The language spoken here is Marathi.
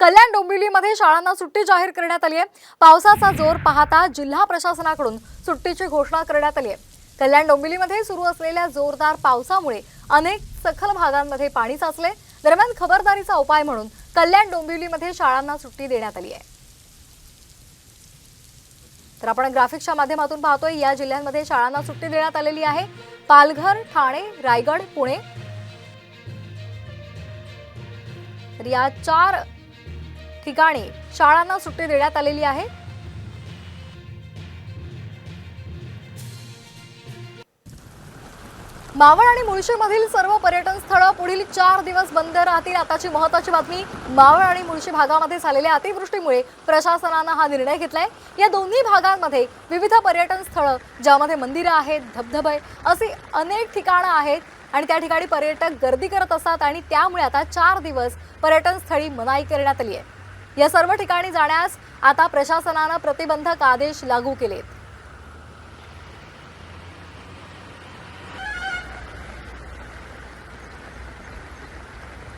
कल्याण डोंबिवलीमध्ये शाळांना सुट्टी जाहीर करण्यात आली आहे. पावसाचा जोर पाहता जिल्हा प्रशासनाकडून सुट्टीची घोषणा करण्यात आली आहे. कल्याण डोंबिवलीमध्ये सुरू असलेल्या जोरदार पावसामुळे अनेक सखल भागांमध्ये पाणी साचले दरम्यान खबरदारीचा उपाय म्हणून कल्याण डोंबिवलीमध्ये शाळांना सुट्टी देण्यात आली आहे. तर आपण ग्राफिक्सच्या माध्यमातून पाहतोय या जिल्ह्यांमध्ये शाळांना सुट्टी देण्यात आलेली आहे. पालघर ठाणे रायगड पुणे. तर या चार ठिकाणी शाळांना सुट्टी देण्यात आलेली आहे. मावळ आणि मुळशीमधील सर्व पर्यटन स्थळं पुढील चार दिवस बंद राहतील आताची महत्वाची बातमी मावळ आणि मुळशी भागामध्ये झालेल्या अतिवृष्टीमुळे प्रशासनानं हा निर्णय घेतलाय. या दोन्ही भागांमध्ये विविध पर्यटन स्थळं ज्यामध्ये मंदिरं आहेत धबधबे असे अनेक ठिकाणं आहेत आणि त्या ठिकाणी पर्यटक गर्दी करत असतात आणि त्यामुळे आता चार दिवस पर्यटन स्थळी मनाई करण्यात आली आहे. या सर्व ठिकाणी जाण्यास आता प्रशासनानं प्रतिबंधक आदेश लागू केलेत.